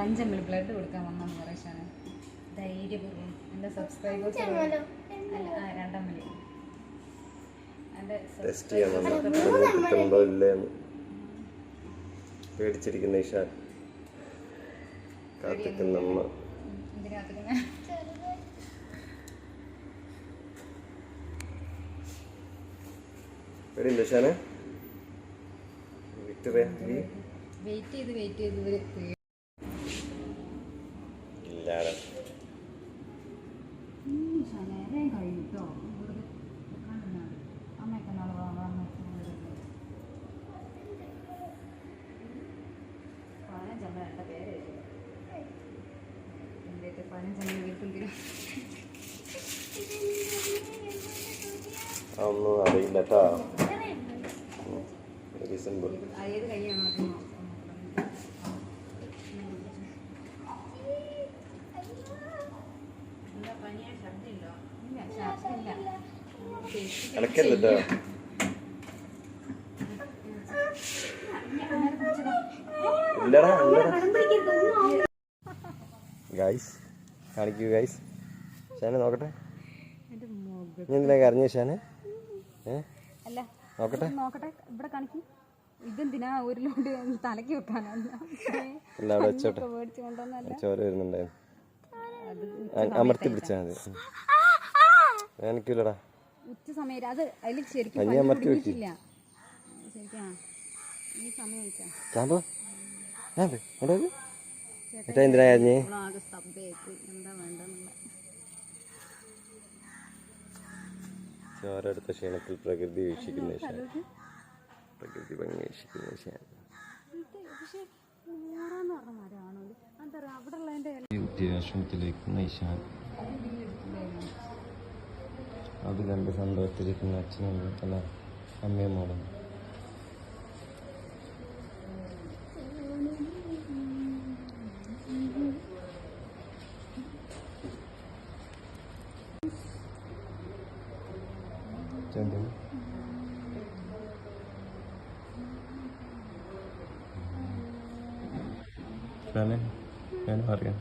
അഞ്ചമ്മൽ blood കൊടുക്കാൻ വന്ന മുറേഷാണ് ധൈര്യപൂർവം. എന്റെ സബ്സ്ക്രൈബേഴ്സ് അല്ല ആ രണ്ടമ്മൽ. എന്റെ പേടിച്ചിരിക്കുന്ന ഇഷാൻ കാത്തിക്കുന്ന അമ്മ. പേടിയുണ്ടോ ഇഷാനെ വിക്ടറിയ വെയിറ്റ് ചെയ്ത് വെയിറ്റ് ചെയ്ത് വീട്ടിൽ അതൊന്നും അറിയില്ല കേട്ടോ സിമ്പിൾ ഏത് കൈയാണ് അടക്കല്ലോ ഇല്ലടാ ഗൈസ് കാണിക്കൂ ഗൈസ് ഷാനെ നോക്കട്ടെ? നീ എന്തിനാ കരഞ്ഞു ഷാനെ? നോക്കട്ടെ നോക്കട്ടെ. ഇവിടെ കാണിക്കും ഇതെന്തിനാ ഒരു ലോഡ് വെക്കാനല്ല? വെച്ചോട്ടെ. ചോര വരുന്നുണ്ടായിരുന്നു. അമർത്തി പിടിച്ചാൽ മതി. എനിക്കില്ലടാ. ഉച്ച സമയം അത് അതിൽ ശരിക്കും ആ. ഈ സമയം ആകെ സ്തബ്ധയായിട്ട് എന്താ വേണ്ടെന്നുള്ള ചോര എടുത്ത ക്ഷീണത്തിൽ പ്രകൃതി വീക്ഷിക്കുന്ന പ്രകൃതി ഭംഗി വീക്ഷിക്കുന്ന ഷാൻ ഇത് അത് കണ്ട് സന്തോഷത്തിരിക്കുന്ന അച്ഛനും അല്ല അമ്മയും മോളും. ചെന്തു ഞാൻ ഞാൻ പറയാം?